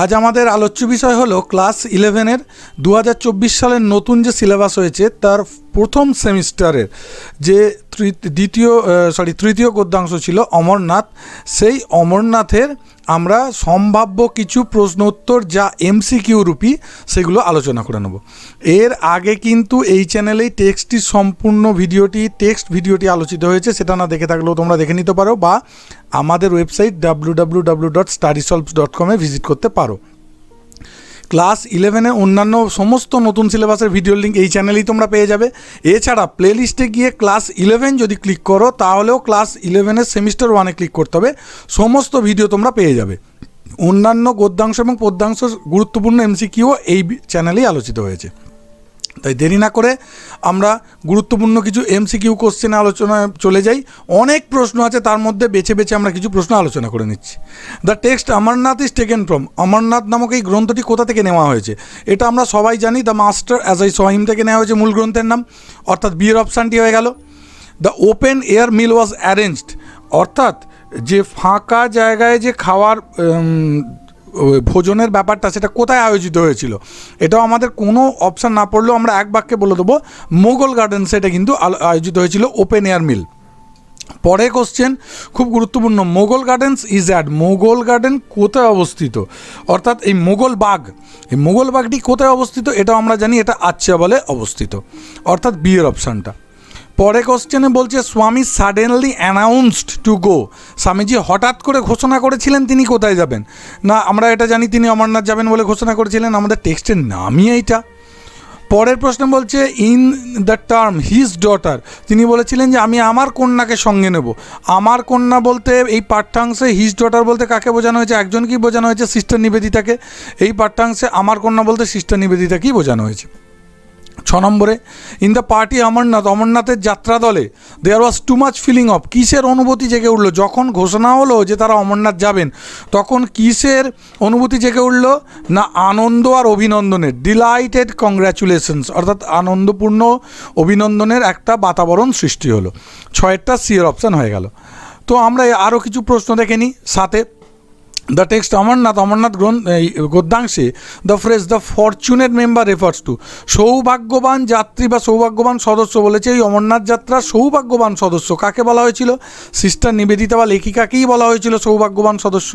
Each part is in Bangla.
আজ আমাদের আলোচ্য বিষয় হলো ক্লাস ইলেভেনের দু হাজার চব্বিশ সালের নতুন যে সিলেবাস হয়েছে, তার প্রথম সেমিস্টারের যে দ্বিতীয় সরি তৃতীয় গদ্যাংশ ছিল অমরনাথ। সেই অমরনাথের আমরা সম্ভাব্য কিছু প্রশ্ন উত্তর যা এমসিকিউ রূপী সেগুলো আলোচনা করে নেব। এর আগে কিন্তু এই চ্যানেলেই টেক্সটটি সম্পূর্ণ ভিডিওটি, টেক্সট ভিডিওটি আলোচিত হয়েছে, সেটা না দেখে থাকলেও তোমরা দেখে নিতে পারো বা আমাদের website W W W dot study dot কমে ভিজিট করতে পারো। ক্লাস ইলেভেনে অন্যান্য সমস্ত নতুন সিলেবাসের ভিডিও লিঙ্ক এই চ্যানেলেই তোমরা পেয়ে যাবে। এছাড়া প্লেলিস্টে গিয়ে ক্লাস ইলেভেন যদি ক্লিক করো, তাহলেও ক্লাস ইলেভেনের সেমিস্টার ওয়ানে ক্লিক করতে হবে। সমস্ত ভিডিও তোমরা পেয়ে যাবে। অন্যান্য গদ্যাংশ এবং পদ্যাংশ গুরুত্বপূর্ণ এমসিকিউ এই চ্যানেলেই আলোচিত হয়েছে। তাই দেরি না করে আমরা গুরুত্বপূর্ণ কিছু এমসিকিউ কোশ্চেনে আলোচনায় চলে যাই। অনেক প্রশ্ন আছে, তার মধ্যে বেছে বেছে আমরা কিছু প্রশ্ন আলোচনা করে নিচ্ছি। The text Amarnath is taken from Amarnath নামক এই গ্রন্থটি কোথা থেকে নেওয়া হয়েছে? এটা আমরা সবাই জানি the master as I saw him থেকে নেওয়া হয়েছে মূল গ্রন্থের নাম। অর্থাৎ বিয়ের অপশানটি হয়ে গেল। The open air meal was arranged অর্থাৎ যে ফাঁকা জায়গায় যে খাওয়ার ভোজনের ব্যাপারটা সেটা কোথায় আয়োজিত হয়েছিল? এটাও আমাদের কোনো অপশান না পড়লেও আমরা এক বাক্যে বলে দেবো মোগল গার্ডেন সেটা কিন্তু আয়োজিত হয়েছিল ওপেন এয়ার মিল। পরে কোশ্চেন খুব গুরুত্বপূর্ণ Mughal gardens is at Mughal garden কোথায় অবস্থিত? অর্থাৎ এই মোগল বাগ এই মোগল বাগটি কোথায় অবস্থিত? এটাও আমরা জানি, এটা আচ্ছা বলে অবস্থিত। অর্থাৎ বিয়ের অপশানটা পরে কোশ্চেনে বলছে, Swami suddenly announced to go Swamiji হঠাৎ করে ঘোষণা করেছিলেন তিনি কোথায় যাবেন। না, আমরা এটা জানি, তিনি অমরনাথ যাবেন বলে ঘোষণা করেছিলেন, আমাদের টেক্সটের নামই এইটা। পরের প্রশ্ন বলছে in the term his daughter তিনি বলেছিলেন যে, আমি আমার কন্যাকে সঙ্গে নেব। আমার কন্যা বলতে, এই পাঠ্যাংশে হিজ ডটার বলতে কাকে বোঝানো হয়েছে? একজনকেই বোঝানো হয়েছে? সিস্টার নিবেদিতাকে। এই পাঠ্যাংশে আমার কন্যা বলতে সিস্টার নিবেদিতাকেই বোঝানো হয়েছে। ছ নম্বরে ইন দ্য পার্টি অমরনাথ অমরনাথের যাত্রা দলে there was too much feeling of কিসের অনুভূতি জেগে উঠল? যখন ঘোষণা হলো যে তারা অমরনাথ যাবেন, তখন কিসের অনুভূতি জেগে উঠল? না, আনন্দ আর অভিনন্দনের ডিলাইটেড কংগ্র্যাচুলেশনস অর্থাৎ আনন্দপূর্ণ অভিনন্দনের একটা বাতাবরণ সৃষ্টি হলো। ছয়েরটা সিয়ের অপশান হয়ে গেল। তো আমরা আরও কিছু প্রশ্ন দেখে নিই। সাথে দ্য টেক্সট অমরনাথ গ্রন্থ এই গদ্যাংশে the phrase the fortunate member refers to সৌভাগ্যবান যাত্রী বা সৌভাগ্যবান সদস্য বলেছে এই অমরনাথ যাত্রার সৌভাগ্যবান সদস্য। কাকে বলা হয়েছিল? সিস্টার নিবেদিতা বা লেখিকাকেই বলা হয়েছিল সৌভাগ্যবান সদস্য।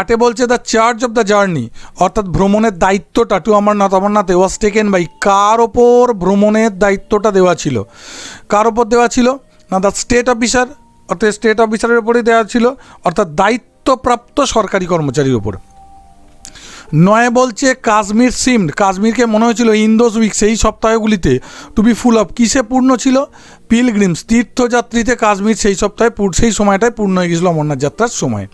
আটে বলছে the charge of the journey অর্থাৎ ভ্রমণের দায়িত্বটা টু অমরনাথ অমরনাথে ওয়াজ টেকেন বাই কার ওপর ভ্রমণের দায়িত্বটা দেওয়া ছিল? কার ওপর দেওয়া ছিল? না দ্য স্টেট অফিসার অর্থাৎ স্টেট অফিসারের ওপরেই দেওয়া ছিল। অর্থাৎ দায়িত্বপ্রাপ্ত সরকারি কর্মচারীর ওপর নয় বলছে, কাশ্মীর সিমড, কাশ্মীরকে মনে হয়েছিল ইন্দোস উইক, সেই সপ্তাহগুলিতে টু বি ফুল অফ কিসে পূর্ণ ছিল? পিলগ্রিমস তীর্থযাত্রীতে কাশ্মীর সেই সপ্তাহে সেই সময়টায় পূর্ণ হয়ে গেছিল অমরনাথ যাত্রার সময়।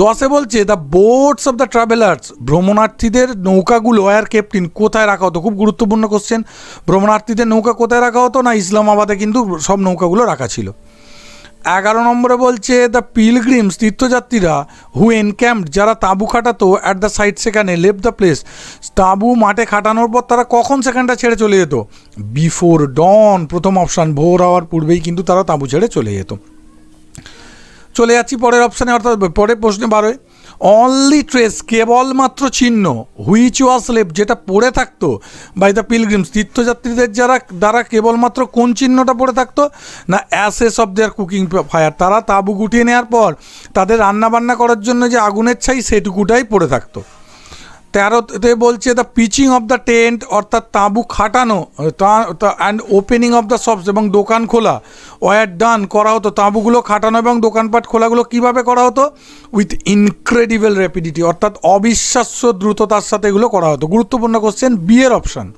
দশে বলছে the boats of the travellers ভ্রমণার্থীদের নৌকাগুলো আর ক্যাপ্টিন কোথায় রাখা হতো? খুব গুরুত্বপূর্ণ কোশ্চেন ভ্রমণার্থীদের নৌকা কোথায় রাখা হতো না, ইসলামাবাদে কিন্তু সব নৌকাগুলো রাখা ছিল। এগারো নম্বরে বলছে দ্য পিলগ্রিমস তীর্থযাত্রীরা হু এনক্যাম্পড যারা তাঁবু খাটাতো অ্যাট দ্য সাইড সেখানে লেভ দ্য প্লেস তাঁবু মাঠে খাটানোর পর তারা কখন সেখানটা ছেড়ে চলে যেত? বিফোর ডন প্রথম অপশান ভোর হওয়ার পূর্বেই কিন্তু তারা তাঁবু ছেড়ে চলে যেত। চলে যাচ্ছি পরের অপশানে অর্থাৎ পরের প্রশ্নে বারোয়। অনলি ট্রেস কেবলমাত্র চিহ্ন হুইচ ওয়াজ লেপ যেটা পড়ে থাকতো বাই দ্য পিলগ্রিমস তীর্থযাত্রীদের যারা, দ্বারা কেবলমাত্র কোন চিহ্নটা পড়ে থাকতো? না ashes of their cooking fire তারা তাঁবু গুটিয়ে নেওয়ার পর, তাদের রান্নাবান্না করার জন্য যে আগুনের ছাই, সেটুকুটাই পড়ে থাকতো। তেরোতে বলছে the pitching of the tent অর্থাৎ তাঁবু খাটানো and opening of the shops এবং দোকান খোলা। ওয়ার ডান, করা হতো তাঁবুগুলো খাটানো এবং দোকানপাট খোলাগুলো কীভাবে করা হতো? উইথ ইনক্রেডিবল র্যাপিডিটি অর্থাৎ অবিশ্বাস্য দ্রুততার সাথে এগুলো করা হতো। গুরুত্বপূর্ণ কোশ্চেন বিয়ের অপশান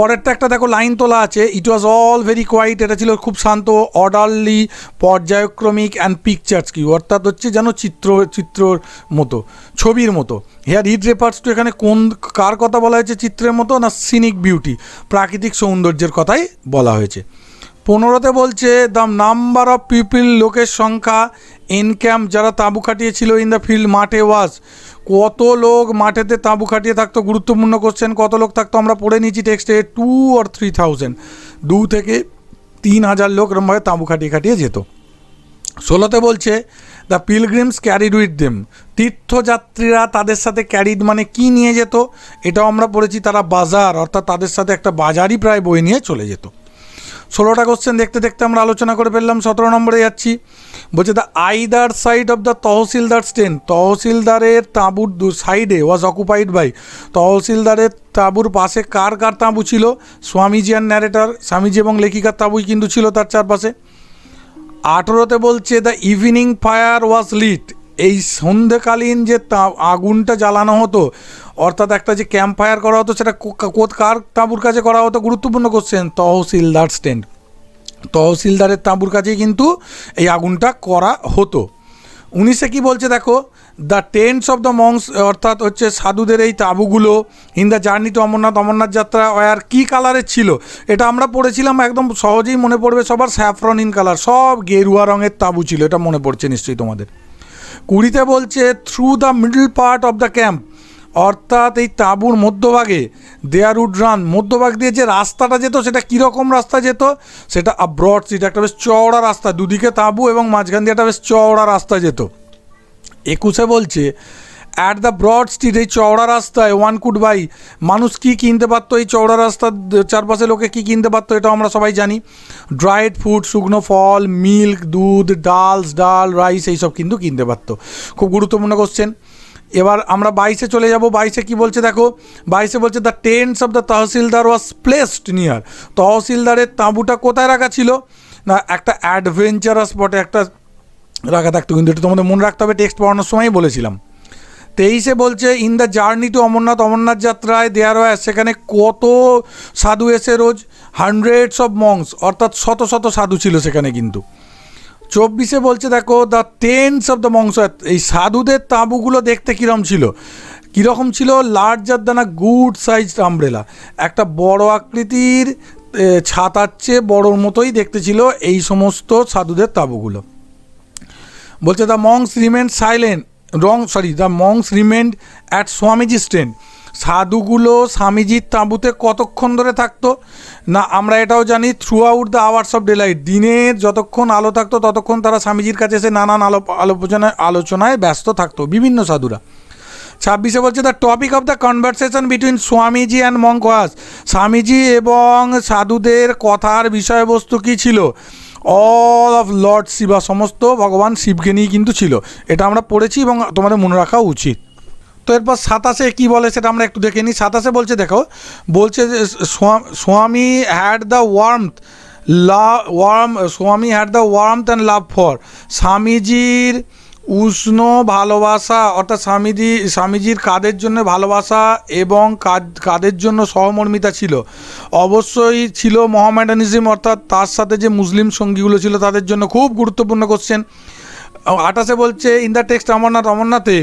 পরেরটা একটা দেখো, লাইন তোলা আছে। It was all very quiet এটা ছিল খুব শান্ত অর্ডারলি পর্যায়ক্রমিক অ্যান্ড পিকচার্স কি, অর্থাৎ হচ্ছে যেন চিত্র, চিত্রর মতো, ছবির মতো। হেয়ার ইট রেফার্স টু এখানে কোন, কার কথা বলা হয়েছে চিত্রের মতো না সিনিক বিউটি প্রাকৃতিক সৌন্দর্যের কথাই বলা হয়েছে। পনেরোতে বলছে দ্য নাম্বার অফ পিপিল লোকের সংখ্যা এনক্যাম্প যারা তাঁবু খাটিয়েছিল ইন দ্য ফিল্ড মাঠে ওয়াজ কত লোক মাঠেতে তাঁবু খাটিয়ে থাকতো, গুরুত্বপূর্ণ কোশ্চেন কত লোক থাকতো? আমরা পড়ে নিয়েছি টেক্সটে টু অর থ্রি থাউজেন্ড দু থেকে তিন হাজার লোক এরমভাবে তাঁবু খাটিয়ে খাটিয়ে যেত। ষোলোতে বলছে the pilgrims carried with them তীর্থযাত্রীরা তাদের সাথে ক্যারিড মানে কি নিয়ে যেত? এটাও আমরা পড়েছি, তারা বাজার, অর্থাৎ তাদের সাথে একটা বাজারই প্রায় বই নিয়ে চলে যেত। ষোলোটা কোশ্চেন দেখতে দেখতে আমরা আলোচনা করে ফেললাম, সতেরো নম্বরে যাচ্ছি। বলছে the either side of the tahsildar স্টেন তহসিলদারের তাঁবুর দু সাইডে ওয়াজ অকুপাইড বাই তহসিলদারের তাঁবুর পাশে কার কার তাঁবু ছিল? স্বামীজি আর ন্যারেটার স্বামীজি এবং লেখিকার তাঁবুই কিন্তু ছিল তার চারপাশে। আঠেরোতে বলছে the evening fire was lit এই সন্ধেকালীন যে তা- আগুনটা জ্বালানো হতো, অর্থাৎ একটা যে ক্যাম্প ফায়ার করা হতো, সেটা কার তাঁবুর কাছে করা হতো, গুরুত্বপূর্ণ কোশ্চেন তহসিলদার স্ট্যান্ড তহসিলদারের তাঁবুর কাছেই কিন্তু এই আগুনটা করা হতো। উনিশে কি বলছে দেখো? The tents of the monks অর্থাৎ হচ্ছে সাধুদের এই তাঁবুগুলো in the journey to Amarnath Amarnath যাত্রা আর কী কালারের ছিল? এটা আমরা পড়েছিলাম, একদম সহজেই মনে পড়বে সবার স্যাফরন ইন কালার, সব গেরুয়া রঙের তাঁবু ছিল, এটা মনে পড়ছে নিশ্চয়ই তোমাদের। কুড়িতে বলছে through the middle part of the camp অর্থাৎ এই তাঁবুর মধ্যভাগে দেয়ার উড রান মধ্যভাগ দিয়ে যে রাস্তাটা যেত, সেটা কীরকম রাস্তা যেত? সেটা ব্রড সিট একটা বেশ চওড়া রাস্তা, দুদিকে তাঁবু এবং মাঝখান দিয়ে একটা বেশ চওড়া রাস্তা যেত। একুশে বলছে অ্যাট দ্য ব্রড স্ট্রিট এই চওড়া রাস্তায় ওয়ান কুড বাই মানুষ কী কিনতে পারতো এই চওড়া রাস্তার চারপাশে লোকে কী কিনতে পারতো এটা আমরা সবাই জানি। ড্রাইড ফুড শুকনো ফল মিল্ক দুধ ডালস ডাল রাইস এইসব কিন্তু কিনতে পারতো। খুব গুরুত্বপূর্ণ কোশ্চেন এবার আমরা বাইশে চলে যাব। বাইশে কি বলছে দেখো? বাইশে বলছে the tents of the tahsildar was placed near তহসিলদারের তাঁবুটা কোথায় রাখা ছিল? না, একটা অ্যাডভেঞ্চারাস স্পটে একটা রাখা থাকতো, কিন্তু এটা তোমাদের মনে রাখতে হবে টেক্সট পড়ানোর সময়ই বলেছিলাম। তেইশে বলছে in the journey to Amarnath Amarnath যাত্রায় দেয়ার ওয়ার সেখানে কত সাধু এসে রোজ? হান্ড্রেডস অফ মংস অর্থাৎ শত শত সাধু ছিল সেখানে কিন্তু। চব্বিশে বলছে, দেখো the tents of the monks এই সাধুদের তাঁবুগুলো দেখতে কীরকম ছিল? কীরকম ছিল? Larger than a good size umbrella একটা বড় আকৃতির ছাতার চেয়ে বড়োর মতোই দেখতে ছিল এই সমস্ত সাধুদের তাঁবুগুলো। বলছে the monks remained silent wrong sorry the monks remained at Swamiji stand সাধুগুলো স্বামীজির তাঁবুতে কতক্ষণ ধরে থাকতো? না, আমরা এটাও জানি throughout the hours of daylight দিনের যতক্ষণ আলো থাকতো, ততক্ষণ তারা স্বামীজির কাছে এসে নানান আলো আলোচনায় আলোচনায় ব্যস্ত থাকতো, বিভিন্ন সাধুরা। ছাব্বিশে বলছে the topic of the conversation between Swamiji and monk was Swamiji এবং সাধুদের কথার বিষয়বস্তু কী ছিল? অল অফ লর্ড শিবা সমস্ত ভগবান শিবকে নিয়ে কিন্তু ছিল। এটা আমরা পড়েছি এবং তোমাদের মনে রাখা উচিত। তো এরপর সাতাশে কি বলে সেটা আমরা একটু দেখে নিই। সাতাশে বলছে, দেখো, বলছে যে স্বা- স্বামী হ্যাড দ্য ওয়ার্মথ লা warm Swami had the warmth and love for স্বামীজির উষ্ণ ভালোবাসা, অর্থাৎ স্বামীজি, স্বামীজির কাদের জন্য ভালোবাসা এবং কাদ- কাদের জন্য সহমর্মিতা ছিল? অবশ্যই ছিল মহামেডানিজম, অর্থাৎ তার সাথে যে মুসলিম সঙ্গীগুলো ছিল তাদের জন্য খুব গুরুত্বপূর্ণ কোশ্চেন আঠাশে বলছে ইন দ্য টেক্সট অমরনাথ, অমরনাথে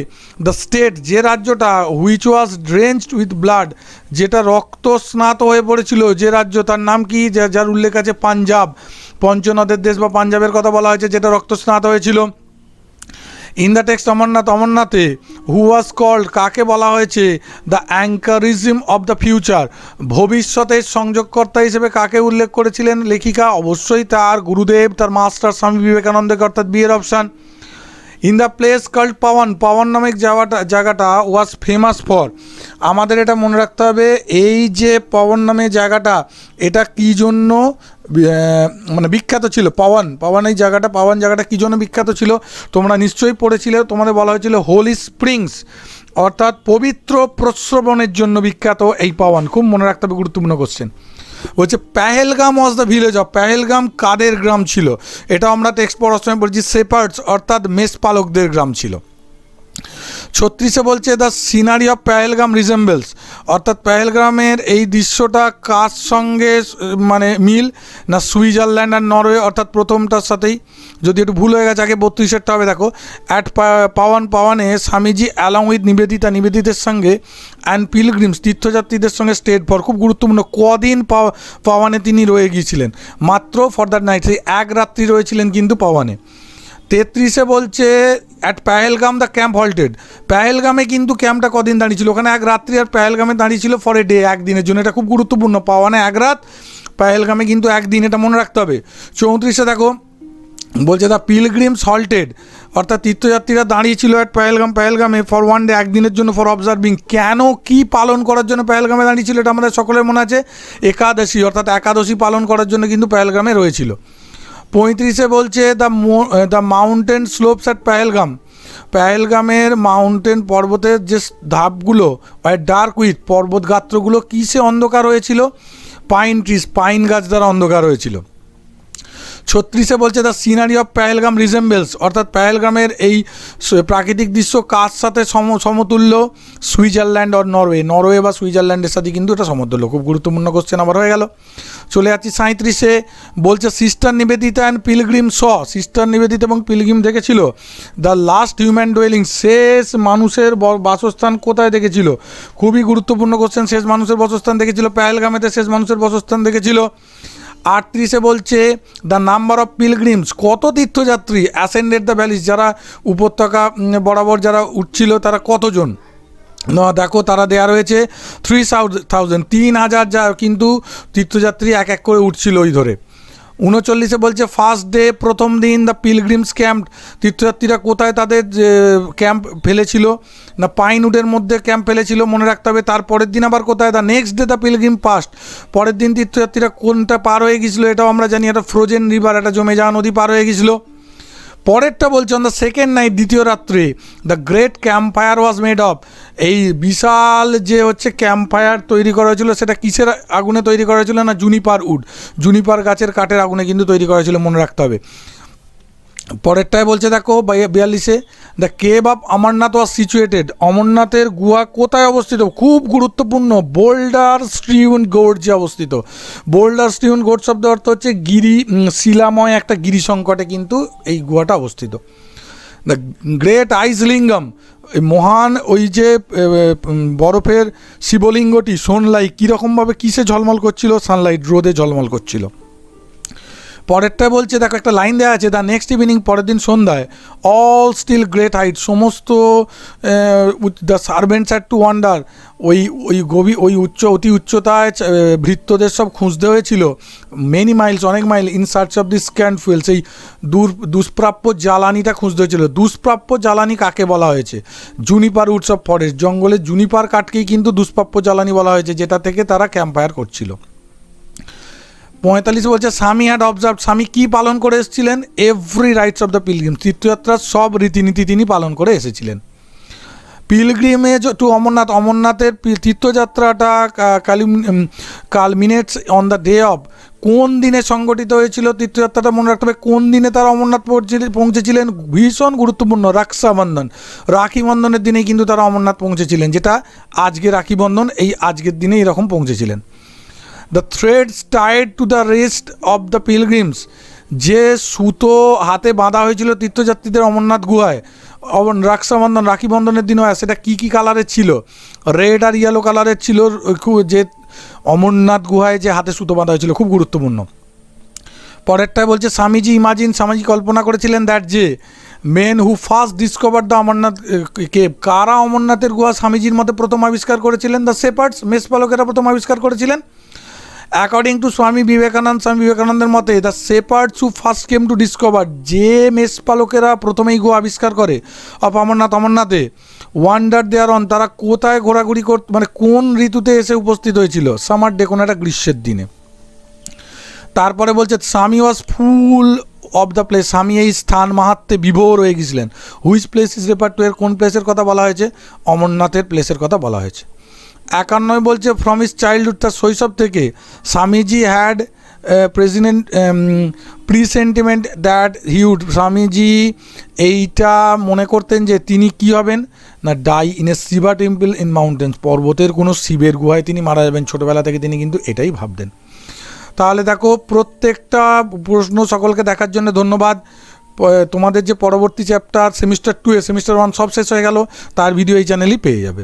দ্য স্টেট যে রাজ্যটা which was drenched with blood যেটা রক্ত স্নাত হয়ে পড়েছিল, যে রাজ্য, তার নাম কি? যার উল্লেখ আছে, পাঞ্জাব। পঞ্চনদের দেশ বা পাঞ্জাবের কথা বলা হয়েছে, যেটা রক্ত স্নাত হয়েছিল। ইন দ্য টেক্সট অমরনাথ অমরনাথে হু ওয়াজ কল্ড কাকে বলা হয়েছে? The anchorage of the future ভবিষ্যতের সংযোগকর্তা হিসেবে কাকে উল্লেখ করেছিলেন? লেখিকা, অবশ্যই তার গুরুদেব, তার মাস্টার স্বামী বিবেকানন্দকে অর্থাৎ বিয়ের option in the place called Pawan Pawan নামে জায়গাটা জায়গাটা ওয়াজ ফেমাস ফর আমাদের এটা মনে রাখতে হবে, এই যে পাওয়ান নামে জায়গাটা, এটা কী জন্য মানে বিখ্যাত ছিল? পাওয়ান পাওয়ান এই জায়গাটা পাওয়ান জায়গাটা কী জন্য বিখ্যাত ছিল? তোমরা নিশ্চয়ই পড়েছিলে, তোমাদের বলা হয়েছিল হোলি স্প্রিংস অর্থাৎ পবিত্র প্রশ্রবণের জন্য বিখ্যাত এই পাওয়ান খুব মনে রাখতে হবে গুরুত্বপূর্ণ কোশ্চেন বলছে, Pahalgam was the village of Pahalgam কাদের গ্রাম ছিল? এটা আমরা টেক্সট পড়ার সময় বলছি সেপার্টস অর্থাৎ মেষপালকদের গ্রাম ছিল। ছত্রিশে বলছে the scenery of Pahalgam resembles অর্থাৎ প্যাহেলগ্রামের এই দৃশ্যটা কার সঙ্গে মানে মিল? না সুইজারল্যান্ড আর নরওয়ে, অর্থাৎ প্রথমটার সাথেই? যদি একটু ভুল হয়ে গেছে, আগে বত্রিশেরটা হবে, দেখো। অ্যাট পাওয়ান পাওয়ানে স্বামীজি অ্যালং উইথ নিবেদিতা, নিবেদিতের সঙ্গে অ্যান্ড পিলগ্রিমস তীর্থযাত্রীদের সঙ্গে স্টেট ফর খুব গুরুত্বপূর্ণ, কদিন পাওয়া- পাওয়ানে তিনি রয়ে গিয়েছিলেন। মাত্র ফর দ্যাট নাইট সেই এক রাত্রি রয়েছিলেন কিন্তু পাওয়ানে তেত্রিশে বলছে at Pahalgam the camp halted পেহেলগামে কিন্তু ক্যাম্পটা কদিন দাঁড়িয়েছিল? ওখানে এক রাত্রি আর পেহেলগামে দাঁড়িয়েছিল ফর এ ডে একদিনের জন্য। এটা খুব গুরুত্বপূর্ণ, পাওয়া না এক রাত। পেহেলগামে কিন্তু একদিন এটা মনে রাখতে হবে। চৌত্রিশে দেখো, বলছে দ্য পিলগ্রিমস সল্টেড অর্থাৎ তীর্থযাত্রীরা দাঁড়িয়েছিল অ্যাট পায়েলগাম পায়েলগামে ফর ওয়ান ডে একদিনের জন্য ফর অবজার্ভিং কেন কি পালন করার জন্য পায়েলগামে দাঁড়িয়েছিল? এটা আমাদের সকলের মনে আছে। একাদশী, অর্থাৎ একাদশী পালন করার জন্য কিন্তু পায়েলগামে রয়েছিল। পঁয়ত্রিশে বলছে the the mountain slopes at Pahalgam পায়েলগামের mountain পর্বতের যে ধাপগুলো ডার্ক উইথ পর্বত গাত্রগুলো কিসে অন্ধকার হয়েছিল? পাইন ট্রিস পাইন গাছ দ্বারা অন্ধকার হয়েছিল। ছত্রিশে বলছে the scenery of Pahalgam resembles অর্থাৎ পায়েলগামের এই প্রাকৃতিক দৃশ্য কার সাথে সম, সমতুল্য? সুইজারল্যান্ড অর নরওয়ে নরওয়ে বা সুইজারল্যান্ডের সাথে কিন্তু এটা সমতুল্য। খুব গুরুত্বপূর্ণ কোশ্চেন আবার হয়ে গেল। চলে যাচ্ছি সাঁত্রিশে বলছে sister Nivedita and pilgrim saw sister Nivedita এবং পিলগ্রিম দেখেছিল? দ্য লাস্ট হিউম্যান ডোয়েলিং শেষ মানুষের বাসস্থান কোথায় দেখেছিল? খুবই গুরুত্বপূর্ণ কোশ্চেন শেষ মানুষের বাসস্থান দেখেছিল। পায়েলগামেতে শেষ মানুষের বাসস্থান দেখেছিল। আটত্রিশে বলছে দ্য নাম্বার অফ পিলগ্রিমস কত তীর্থযাত্রী অ্যাসেন্ডেড দ্য ভ্যালিস যারা উপত্যকা বরাবর যারা উঠছিল, তারা কতজন? না, দেখো, তারা দেয়া রয়েছে থ্রি থাউজেন্ড তিন হাজার যা, কিন্তু তীর্থযাত্রী এক এক করে উঠছিল ওই ধরে। উনচল্লিশে বলছে ফার্স্ট ডে প্রথম দিন দ্য পিলগ্রিমস ক্যাম্প তীর্থযাত্রীরা কোথায় তাদের ক্যাম্প ফেলেছিল? না পাইনউডের মধ্যে ক্যাম্প ফেলেছিল, মনে রাখতে হবে। তারপরের দিন আবার কোথায়? The next day the pilgrim passed পরের দিন তীর্থযাত্রীরা কোনটা পার হয়ে গেছিল এটাও আমরা জানি। একটা ফ্রোজেন রিভার একটা জমে যাওয়া নদী পার হয়ে গেছিল। পরেরটা বলছে অন দ্য সেকেন্ড নাইট দ্বিতীয় রাত্রে the great camp fire was made of এই বিশাল যে হচ্ছে ক্যাম্প ফায়ার তৈরি করা হয়েছিল, সেটা কিসের আগুনে তৈরি করা হয়েছিল না জুনিপার উড জুনিপার গাছের কাঠের আগুনে কিন্তু তৈরি করা হয়েছিল, মনে রাখতে হবে। পরেরটায় বলছে দেখো বিয়াল্লিশে the cave of Amarnath was situated অমরনাথের গুহা কোথায় অবস্থিত? খুব গুরুত্বপূর্ণ, বোল্ডার স্ট্রিউন গোর্জে অবস্থিত। বোল্ডার স্ট্রিউন গোর্জ শব্দ অর্থ হচ্ছে গিরি শিলাময় একটা গিরি সংকটে কিন্তু এই গুহাটা অবস্থিত। দ্য গ্রেট আইসলিঙ্গম মহান ওই যে বরফের শিবলিঙ্গটি সোনলাই কীরকমভাবে কিসে ঝলমল করছিল? সানলাইট রোদে ঝলমল করছিল। পরেরটা বলছে, দেখো একটা লাইন দেওয়া আছে দ্য নেক্সট ইভিনিং পরের দিন সন্ধ্যায় অল স্টিল গ্রেট হাইট সমস্ত the servants had to wander ওই ওই গভী ওই উচ্চ, অতি উচ্চতায় ভৃত্যদের সব খুঁজতে হয়েছিল মেনি মাইলস অনেক mile in search of the scant fuel সেই দূর, দুষ্প্রাপ্য জ্বালানিটা খুঁজতে হয়েছিল, দুষ্প্রাপ্য জ্বালানি কাকে বলা হয়েছে? জুনিপার উডস অফ ফরেস্ট জঙ্গলে জুনিপার কাঠকেই কিন্তু দুষ্প্রাপ্য জ্বালানি বলা হয়েছে, যেটা থেকে তারা ক্যাম্পায়ার করছিল। পঁয়তাল্লিশ বলছে, স্বামী হ্যাড অবজার্ভ স্বামী কী পালন করে এসেছিলেন? Every rites of the pilgrim তীর্থযাত্রার সব রীতিনীতি তিনি পালন করে এসেছিলেন। পিলগ্রিমেজ টু অমরনাথ অমরনাথের তীর্থযাত্রাটা কা- কালি culminates on the day of কোন দিনে সংগঠিত হয়েছিল তীর্থযাত্রাটা মনে রাখতে হবে? কোন দিনে তারা অমরনাথ পৌঁছে- পৌঁছেছিলেন? ভীষণ গুরুত্বপূর্ণ, রাক্ষাবন্ধন। রাখি বন্ধনের দিনেই কিন্তু তারা অমরনাথ পৌঁছেছিলেন, যেটা আজকে রাখি বন্ধন এই আজকের দিনে এরকম পৌঁছেছিলেন। The threads tied to the rest of the pilgrims যে সুতো হাতে বাঁধা হয়েছিল তীর্থযাত্রীদের অমরনাথ গুহায় রাক্ষাবন্ধন রাখি বন্ধনের দিনও সেটা কী কী কালারের ছিল? রেড আর ইয়েলো কালারের ছিল যে অমরনাথ গুহায় যে হাতে সুতো বাঁধা হয়েছিল, খুব গুরুত্বপূর্ণ। পরেরটায় বলছে, স্বামীজি ইমাজিন স্বামীজি কল্পনা করেছিলেন দ্যাট যে men who first discover the Amarnath cave কারা অমরনাথের গুহা স্বামীজির মতে প্রথম আবিষ্কার করেছিলেন? দ্য সেপার্টস মেষপালকেরা প্রথম আবিষ্কার করেছিলেন। অ্যাকর্ডিং টু স্বামী বিবেকানন্দ স্বামী বিবেকানন্দের মতে the shepherds who first came to discover যে মেষপালকেরা প্রথমেই গো আবিষ্কার করে অফ অমরনাথ অমরনাথে ওয়ান্ডার দেয়ার অন তারা কোথায় ঘোরাঘুরি কর মানে কোন ঋতুতে এসে উপস্থিত হয়েছিল? সামার ডে কোনো একটা গ্রীষ্মের দিনে। তারপরে বলছে Swami was full of the place Swami এই স্থান মাহাত্মে বিভোর হয়ে গেছিলেন। Which place is refer to এর? কোন প্লেসের কথা বলা হয়েছে? অমরনাথের প্লেসের কথা বলা হয়েছে। একান্নয় বলছে ফ্রম ইস চাইল্ডহুড তার শৈশব থেকে Swamiji had president presentiment that he'd Swamiji এইটা মনে করতেন যে তিনি কি হবেন? না die in a Shiva temple in mountains পর্বতের কোনো শিবের গুহায় তিনি মারা যাবেন ছোটোবেলা থেকে তিনি কিন্তু এটাই ভাবতেন। তাহলে দেখো, প্রত্যেকটা প্রশ্ন সকলকে দেখার জন্য ধন্যবাদ। তোমাদের যে পরবর্তী চ্যাপ্টার সেমিস্টার টু এ সেমিস্টার ওয়ান সব শেষ হয়ে গেল, তার ভিডিও এই চ্যানেলই পেয়ে যাবে।